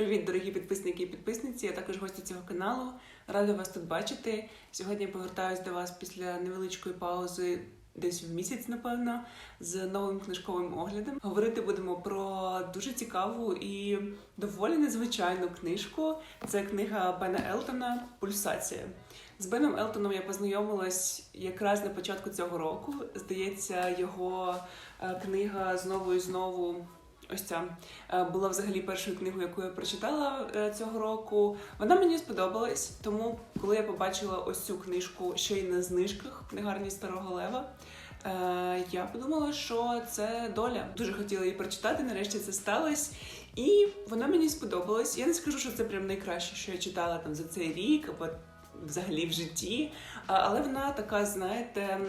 Привіт, дорогі підписники і підписниці, а також гості цього каналу. Рада вас тут бачити. Сьогодні я повертаюсь до вас після невеличкої паузи, десь в місяць, напевно, з новим книжковим оглядом. Говорити будемо про дуже цікаву і доволі незвичайну книжку. Це книга Бена Елтона Пульсація. З Беном Елтоном я познайомилась якраз на початку цього року. Здається, його е, книга знову і знову. Ось ця е, була взагалі першою книгою, яку я прочитала е, цього року. Вона мені сподобалась, тому коли я побачила ось цю книжку ще й на знижках книгарні Старого Лева, е, я подумала, що це доля. Дуже хотіла її прочитати. Нарешті це сталося. І вона мені сподобалась. Я не скажу, що це прям найкраще, що я читала там за цей рік або взагалі в житті. Але вона така, знаєте.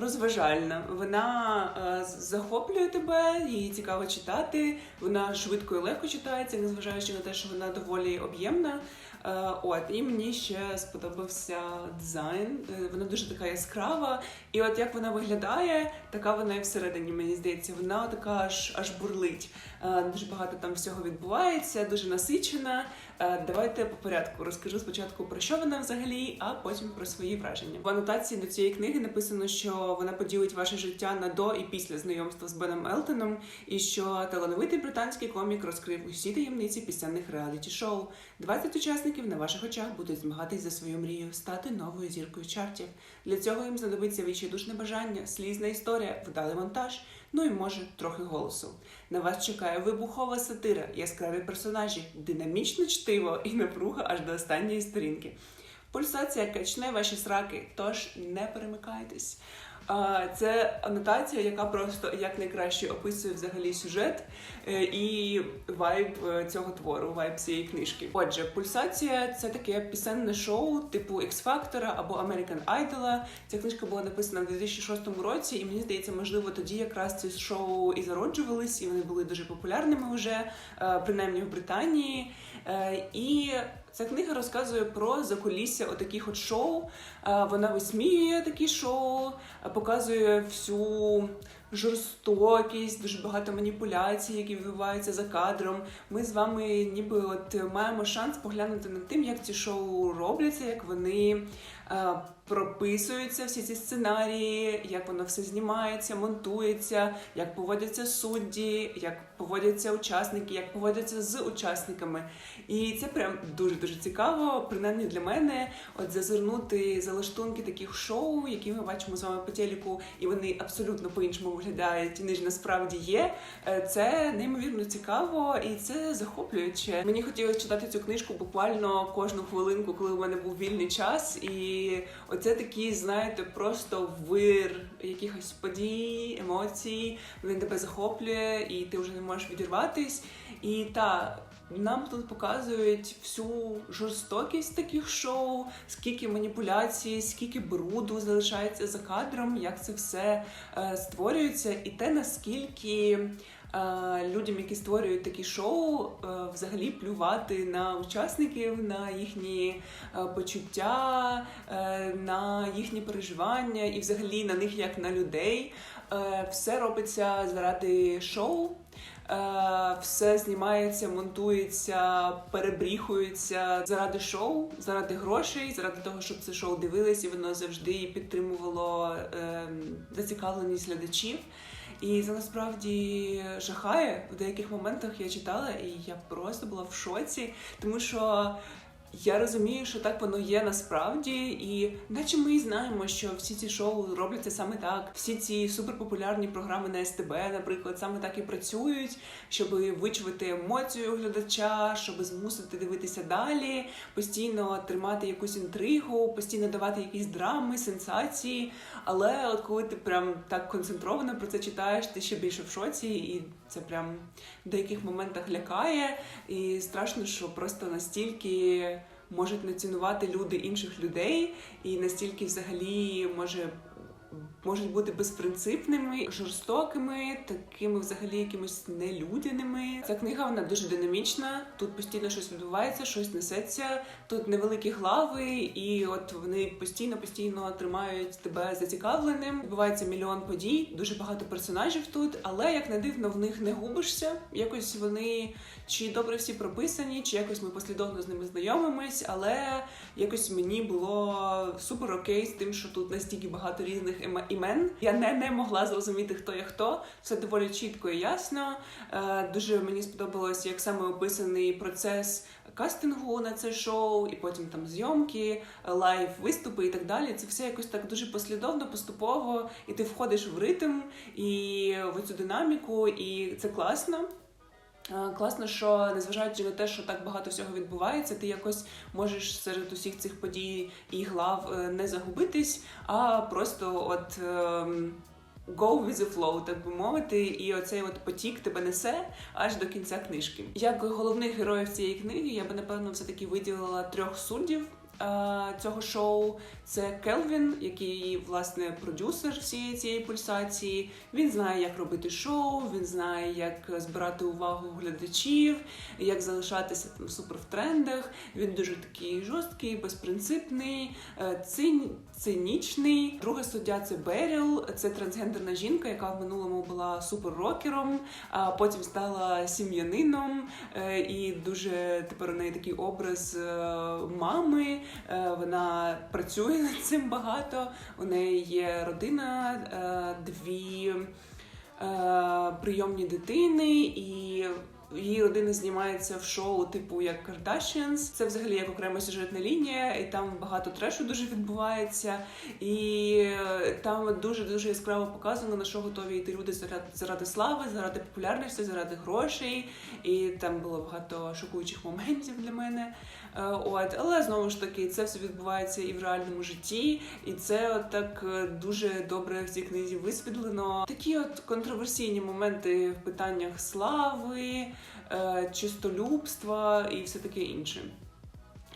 Розважальна, вона е, захоплює тебе, її цікаво читати. Вона швидко і легко читається, незважаючи на те, що вона доволі об'ємна. Е, от і мені ще сподобався дизайн. Е, Вона дуже така яскрава. І от як вона виглядає, така вона і всередині, мені здається, вона така аж аж бурлить. Е, Дуже багато там всього відбувається, дуже насичена. Давайте по порядку розкажу спочатку про що вона взагалі, а потім про свої враження. В анотації до цієї книги написано, що вона поділить ваше життя на до і після знайомства з Беном Елтоном, і що талановитий британський комік розкрив усі таємниці пісенних реаліті-шоу. 20 учасників на ваших очах будуть змагатись за свою мрію стати новою зіркою чартів. Для цього їм знадобиться відчайдушне бажання, слізна історія, вдалий монтаж. Ну і може трохи голосу. На вас чекає вибухова сатира, яскраві персонажі, динамічне чтиво і напруга аж до останньої сторінки. Пульсація качне ваші сраки, тож не перемикайтесь. Це анотація, яка просто як найкраще описує взагалі сюжет е, і вайб е, цього твору, вайб цієї книжки. Отже, пульсація це таке пісенне шоу типу X-Factor або American Idol. Ця книжка була написана в 2006 році, і мені здається, можливо, тоді якраз ці шоу і зароджувались, і вони були дуже популярними вже, е, принаймні в Британії. І ця книга розказує про закулісся отаких от шоу. Е, Вона висміює такі шоу, е, показує всю жорстокість, дуже багато маніпуляцій, які відбуваються за кадром. Ми з вами ніби от маємо шанс поглянути над тим, як ці шоу робляться, як вони е, прописуються, всі ці сценарії, як воно все знімається, монтується, як поводяться судді, як поводяться учасники, як поводяться з учасниками. І це прям дуже дуже цікаво, принаймні для мене, от зазирнути за лаштунки таких шоу, які ми бачимо з вами по телеку, і вони абсолютно по-іншому виглядають, ніж насправді є. Е, Це неймовірно цікаво і це захоплююче. Мені хотілося читати цю книжку буквально кожну хвилинку, коли у мене був вільний час. І оце такий, знаєте, просто вир якихось подій, емоцій. Він тебе захоплює, і ти вже не можеш відірватись. І та нам тут показують всю жорстокість таких шоу, скільки маніпуляцій, скільки бруду залишається за кадром, як це все е, створюється, і те наскільки. е, Людям, які створюють такі шоу, е, взагалі плювати на учасників, на їхні е, почуття, на їхні переживання і взагалі на них як на людей. Все робиться заради шоу. Е, Все знімається, монтується, перебріхується заради шоу, заради грошей, заради того, щоб це шоу дивилось, і воно завжди підтримувало ем, зацікавленість глядачів. І це насправді жахає. В деяких моментах я читала, і я просто була в шоці, тому що. Я розумію, що так воно є насправді, і наче ми і знаємо, що всі ці шоу робляться саме так. Всі ці суперпопулярні програми на СТБ, наприклад, саме так і працюють, щоб вичувати емоцію глядача, щоб змусити дивитися далі, постійно тримати якусь інтригу, постійно давати якісь драми, сенсації. Але от коли ти прям так концентровано про це читаєш, ти ще більше в шоці, і це прям в деяких моментах лякає. І страшно, що просто настільки можуть не цінувати люди інших людей, і настільки взагалі може можуть бути безпринципними, жорстокими, такими взагалі якимось нелюдяними. Ця книга вона дуже динамічна. Тут постійно щось відбувається, щось несеться. Тут невеликі глави, і от вони постійно постійно тримають тебе зацікавленим. Відбувається мільйон подій, дуже багато персонажів тут, але як не дивно, в них не губишся. Якось вони чи добре всі прописані, чи якось ми послідовно з ними знайомимось, але якось мені було супер окей з тим, що тут настільки багато різних іме- імен. Я не, не могла зрозуміти, хто є хто. Все доволі чітко і ясно. Е, дуже мені сподобалось, як саме описаний процес кастингу на це шоу, і потім там зйомки, лайв виступи і так далі. Це все якось так дуже послідовно, поступово, і ти входиш в ритм і в цю динаміку, і це класно. Е, Класно, що незважаючи на те, що так багато всього відбувається, ти якось можеш серед усіх цих подій і глав е, не загубитись, а просто от. ем, Go with the flow, так би мовити, і оцей от потік тебе несе аж до кінця книжки. Як головних героїв цієї книги я би напевно все таки виділила трьох суддів цього шоу. Це Келвін, який власне продюсер всієї цієї пульсації. Він знає, як робити шоу, він знає, як збирати увагу глядачів, як залишатися там супер в трендах. Він дуже такий жорсткий, безпринципний, цинь, цин, цинічний. Друга суддя це Беріл, це трансгендерна жінка, яка в минулому була супер-рокером, а потім стала сім'янином. е, І дуже тепер у неї такий образ е, мами. Е, Вона працює над цим багато. У неї є родина, дві прийомні дитини і. Її родина знімається в шоу, типу як Kardashians. Це взагалі як окрема сюжетна лінія, і там багато трешу дуже відбувається. І е, там дуже дуже яскраво показано, на що готові йти люди заради, заради слави, заради популярності, заради грошей. І там було багато шокуючих моментів для мене. Е, От, але знову ж таки, це все відбувається і в реальному житті, і це от так е, дуже добре в цій книзі висвітлено. Такі от контроверсійні моменти в питаннях слави, чистолюбства і все таке інше.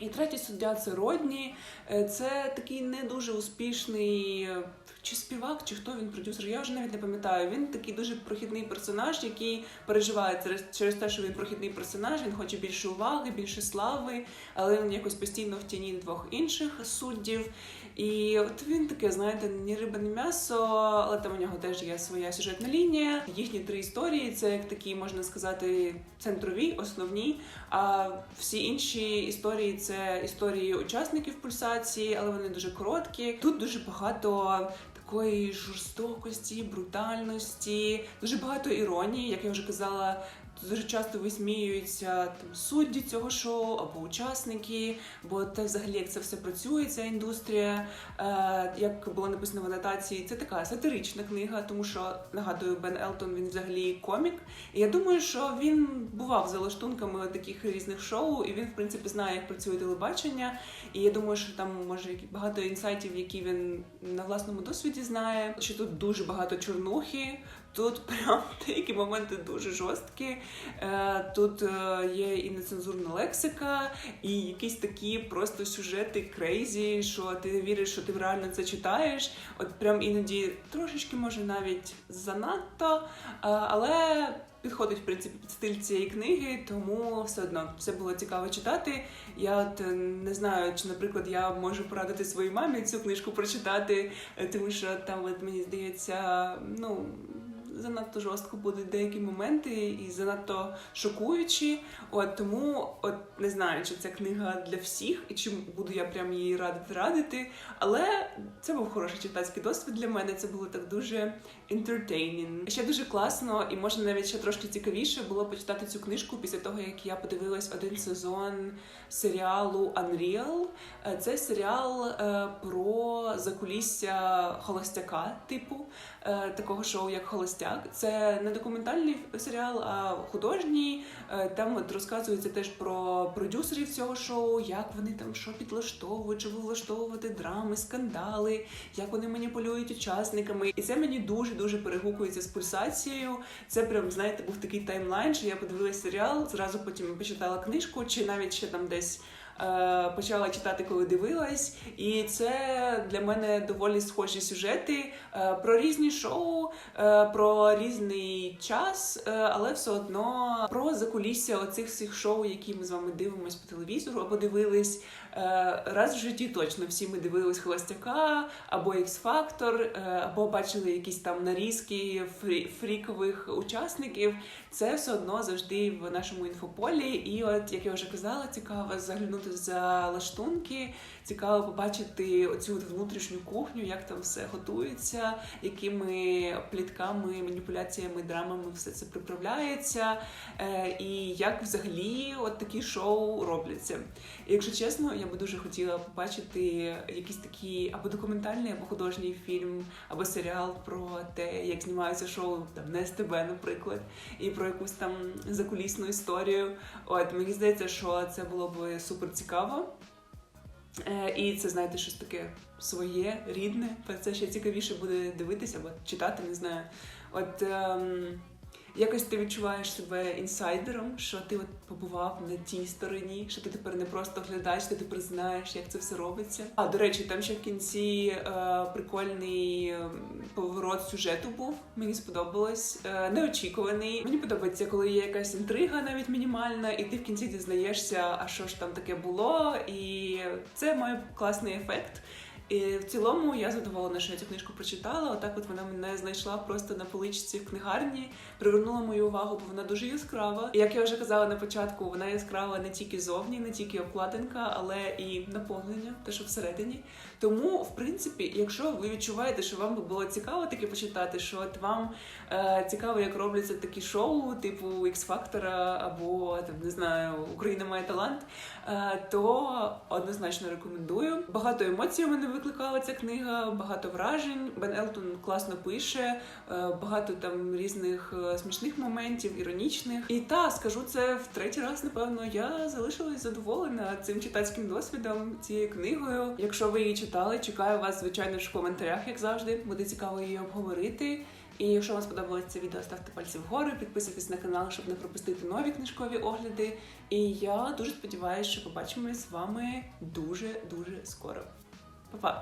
І третій суддя це Родні. Е, Це такий не дуже успішний е, чи співак, чи хто він продюсер. Я вже навіть не пам'ятаю. Він такий дуже прохідний персонаж, який переживає через те, що він прохідний персонаж. Він хоче більше уваги, більше слави, але він якось постійно в тіні двох інших суддів. І от він таке, знаєте, ні риба, ні м'ясо, але там у нього теж є своя сюжетна лінія. Їхні три історії це як такі, можна сказати, центрові, основні. А всі інші історії це історії учасників пульсації, але вони дуже короткі. Тут дуже багато. Такої жорстокості, брутальності, дуже багато іронії, як я вже казала, дуже часто висміюються там судді цього шоу або учасники, бо те взагалі як це все працює, ця індустрія. Е, як було написано в анотації, це така сатирична книга, тому що нагадую, Бен Елтон він взагалі комік. І я думаю, що він бував за лаштунками таких різних шоу, і він, в принципі, знає, як працює телебачення. І я думаю, що там може багато інсайтів, які він на власному досвіді знає. Що тут дуже багато чорнухи. Тут прям деякі моменти дуже жорсткі. Е, Тут е, є і нецензурна лексика, і якісь такі просто сюжети крейзі, що ти віриш, що ти реально це читаєш. От прям іноді трошечки може навіть занадто, е, але підходить в принципі під стиль цієї книги, тому все одно все було цікаво читати. Я от не знаю, чи, наприклад, я можу порадити своїй мамі цю книжку прочитати, тому що там, от, мені здається, ну. Занадто жорстко будуть деякі моменти і занадто шокуючі. От тому, от не знаю, чи ця книга для всіх, і чи буду я прям її радити радити. Але це був хороший читацький досвід для мене. Це було так дуже entertaining. Ще дуже класно, і може навіть ще трошки цікавіше було почитати цю книжку після того, як я подивилась один сезон серіалу Unreal. Е, Це серіал е, про закулісся холостяка, типу е, такого шоу, як Холостяк. Це не документальний серіал, а художній. Е, Там от розказується теж про продюсерів цього шоу, як вони там що підлаштовують, чи влаштовувати драми, скандали, як вони маніпулюють учасниками. І це мені дуже дуже перегукується з пульсацією. Це прям знаєте, був такий таймлайн, що я подивилася серіал, зразу потім почитала книжку, чи навіть ще там десь. Е, почала читати, коли дивилась. І це для мене доволі схожі сюжети е, про різні шоу, е, про різний час, але все одно про закулісся оцих всіх шоу, які ми з вами дивимось по телевізору або дивились. Раз в житті точно всі ми дивились Холостяка або е, або бачили якісь там нарізки фрі- фрікових учасників. Це все одно завжди в нашому інфополі. І от, як я вже казала, цікаво заглянути за лаштунки, цікаво побачити оцю внутрішню кухню, як там все готується, якими плітками, маніпуляціями, драмами все це приправляється, е, і як взагалі от такі шоу робляться. Якщо чесно, я би дуже хотіла побачити якийсь такий або документальний, або художній фільм, або серіал про те, як знімаються шоу там на СТБ, наприклад, і про якусь там закулісну історію. От мені здається, що це було б супер цікаво. Е, І це, знаєте, щось таке своє, рідне. Це ще цікавіше буде дивитися або читати, не знаю. От ем, якось ти відчуваєш себе інсайдером, що ти от побував на тій стороні, що ти тепер не просто глядач, ти тепер знаєш, як це все робиться. А до речі, там ще в кінці е, прикольний е, поворот сюжету був. Мені сподобалось. Е, неочікуваний. Мені подобається, коли є якась інтрига, навіть мінімальна, і ти в кінці дізнаєшся, а що ж там таке було, і це має класний ефект. І в цілому я задоволена, що я цю книжку прочитала. Отак от вона мене знайшла просто на поличці в книгарні, привернула мою увагу, бо вона дуже яскрава. І як я вже казала на початку, вона яскрава не тільки зовні, не тільки обкладинка, але і наповнення, те, що всередині. Тому, в принципі, якщо ви відчуваєте, що вам було цікаво таке почитати, що от вам е, цікаво, як робляться такі шоу, типу X-Factor або там не знаю, Україна має талант, е, то однозначно рекомендую. Багато емоцій у мене викликала ця книга, багато вражень. Бен Елтон класно пише, е, багато там різних е, смішних моментів, іронічних. І та скажу це в третій раз, напевно, я залишилась задоволена цим читацьким досвідом, цією книгою. Якщо ви її читали, чекаю вас, звичайно ж, в коментарях, як завжди. Буде цікаво її обговорити. І якщо вам сподобалось це відео, ставте пальці вгору, підписуйтесь на канал, щоб не пропустити нові книжкові огляди. І я дуже сподіваюся, що побачимось з вами дуже дуже скоро. Pa, pa.